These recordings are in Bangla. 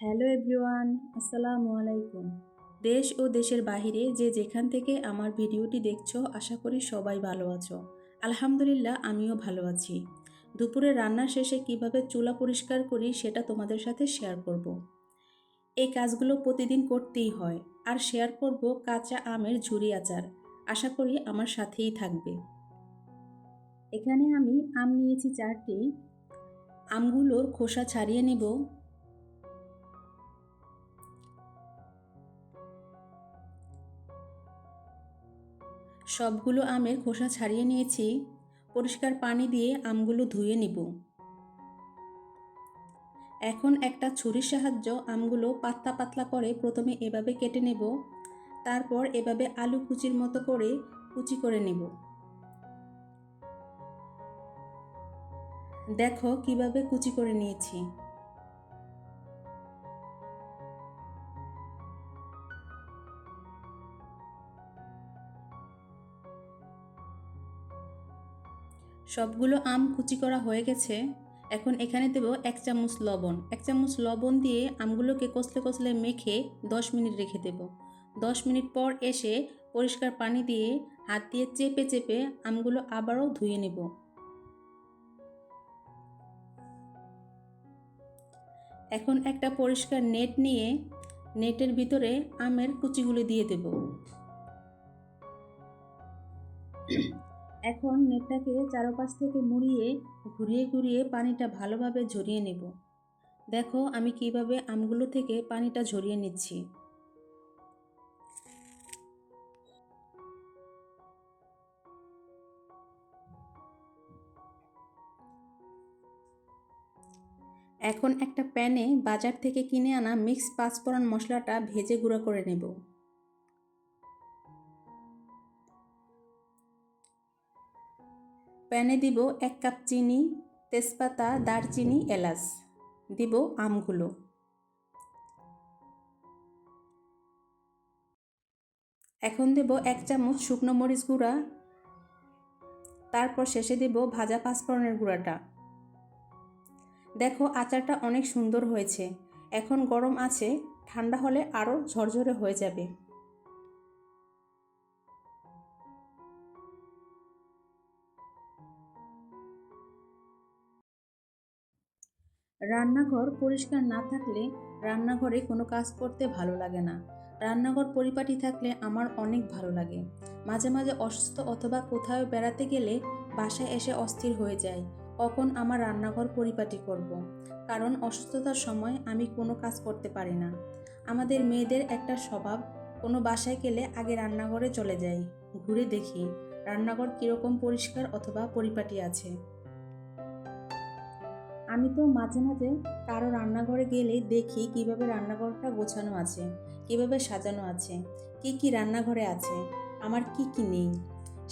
হ্যালো এভরিওয়ান, আসসালামু আলাইকুম। দেশ ও দেশের বাহিরে যে যেখান থেকে আমার ভিডিওটি দেখছ, আশা করি সবাই ভালো আছো। আলহামদুলিল্লাহ, আমিও ভালো আছি। দুপুরে রান্না শেষে কীভাবে চুলা পরিষ্কার করি, সেটা তোমাদের সাথে শেয়ার করব। এই কাজগুলো প্রতিদিন করতেই হয়, আর শেয়ার করব কাঁচা আমের ঝুরি আচার। আশা করি আমার সাথেই থাকবে। এখানে আমি আম নিয়েছি চারটি। আমগুলোর খোসা ছাড়িয়ে নেব। সবগুলো আমের খোসা ছাড়িয়ে নিয়েছি। পরিষ্কার পানি দিয়ে আমগুলো ধুয়ে নিব। এখন একটা ছুরির সাহায্য আমগুলো পাতলা পাতলা করে প্রথমে এভাবে কেটে নেব। তারপর এভাবে আলু কুচির মতো করে কুচি করে নেব। দেখো কীভাবে কুচি করে নিয়েছি। সবগুলো আম কুচি করা হয়ে গেছে। এখন এখানে দেব এক চামচ লবণ। এক চামচ লবণ দিয়ে আমগুলোকে কষলে কষলে মেখে দশ মিনিট রেখে দেব। দশ মিনিট পর এসে পরিষ্কার পানি দিয়ে হাত দিয়ে চেপে চেপে আমগুলো আবারও ধুয়ে নেব। এখন একটা পরিষ্কার নেট নিয়ে নেটের ভিতরে আমের কুচিগুলো দিয়ে দেব। এখন নেটটাকে চারপাশ থেকে মুড়িয়ে, ঘুরিয়ে ঘুরিয়ে পানিটা ভালোভাবে ঝরিয়ে নেব। দেখো আমি কীভাবে আমগুলো থেকে পানিটা ঝরিয়ে নিচ্ছি। এখন একটা প্যানে বাজার থেকে কিনে আনা মিক্স পাঁচফোড়ন মশলাটা ভেজে গুঁড়ো করে নেব। প্যানে দিব এক কাপ চিনি, তেজপাতা, দারচিনি, এলাচ। দিব আমগুলো। এখন দেব এক চামচ শুকনো মরিচ গুঁড়া। তারপর শেষে দেব ভাজা পাঁচফোড়নের গুঁড়াটা। দেখো আচারটা অনেক সুন্দর হয়েছে। এখন গরম আছে, ঠান্ডা হলে আরও ঝরঝরে হয়ে যাবে। রান্নাঘর পরিষ্কার না থাকলে রান্নাঘরে কোনো কাজ করতে ভালো লাগে না। রান্নাঘর পরিপাটি থাকলে আমার অনেক ভালো লাগে। মাঝে মাঝে অসুস্থ অথবা কোথাও বেড়াতে গেলে বাসায় এসে অস্থির হয়ে যায় কখন আমার রান্নাঘর পরিপাটি করব। কারণ অসুস্থতার সময় আমি কোনো কাজ করতে পারি না। আমাদের মেয়েদের একটা স্বভাব, কোনো বাসায় গেলে আগে রান্নাঘরে চলে যাই। ঘুরে দেখি রান্নাঘর কীরকম পরিষ্কার অথবা পরিপাটি আছে। আমি তো মাঝে মাঝে কারও রান্নাঘরে গেলে দেখি কীভাবে রান্নাঘরটা গোছানো আছে, কীভাবে সাজানো আছে, কি কি রান্নাঘরে আছে, আমার কি কি নেই।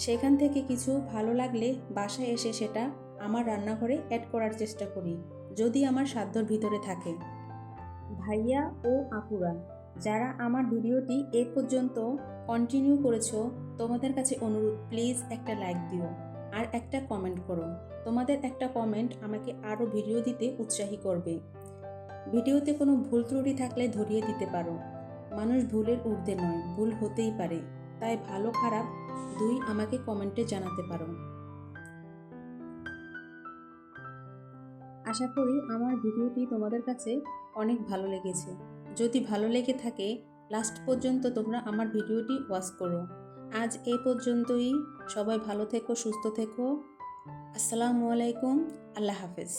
সেখান থেকে কিছু ভালো লাগলে বাসায় এসে সেটা আমার রান্নাঘরে অ্যাড করার চেষ্টা করি, যদি আমার সাধ্যর ভিতরে থাকে। ভাইয়া ও আপুরা, যারা আমার ভিডিওটি এ পর্যন্ত কন্টিনিউ করেছ, তোমাদের কাছে অনুরোধ প্লিজ একটা লাইক দিও। আর একটা কমেন্ট করো। তোমাদের একটা কমেন্ট আমাকে আরও ভিডিও দিতে উৎসাহী করবে। ভিডিওতে কোনো ভুল ত্রুটি থাকলে ধরিয়ে দিতে পারো। মানুষ ভুলের ঊর্ধ্বে নয়, ভুল হতেই পারে। তাই ভালো খারাপ দুই আমাকে কমেন্টে জানাতে পারো। আশা করি আমার ভিডিওটি তোমাদের কাছে অনেক ভালো লেগেছে। যদি ভালো লেগে থাকে লাস্ট পর্যন্ত তোমরা আমার ভিডিওটি ওয়াচ করো। আজ এ পর্যন্তই। সবাই ভালো থেকো সুস্থ থেকো। আসসালামু আলাইকুম। আল্লাহ হাফেজ।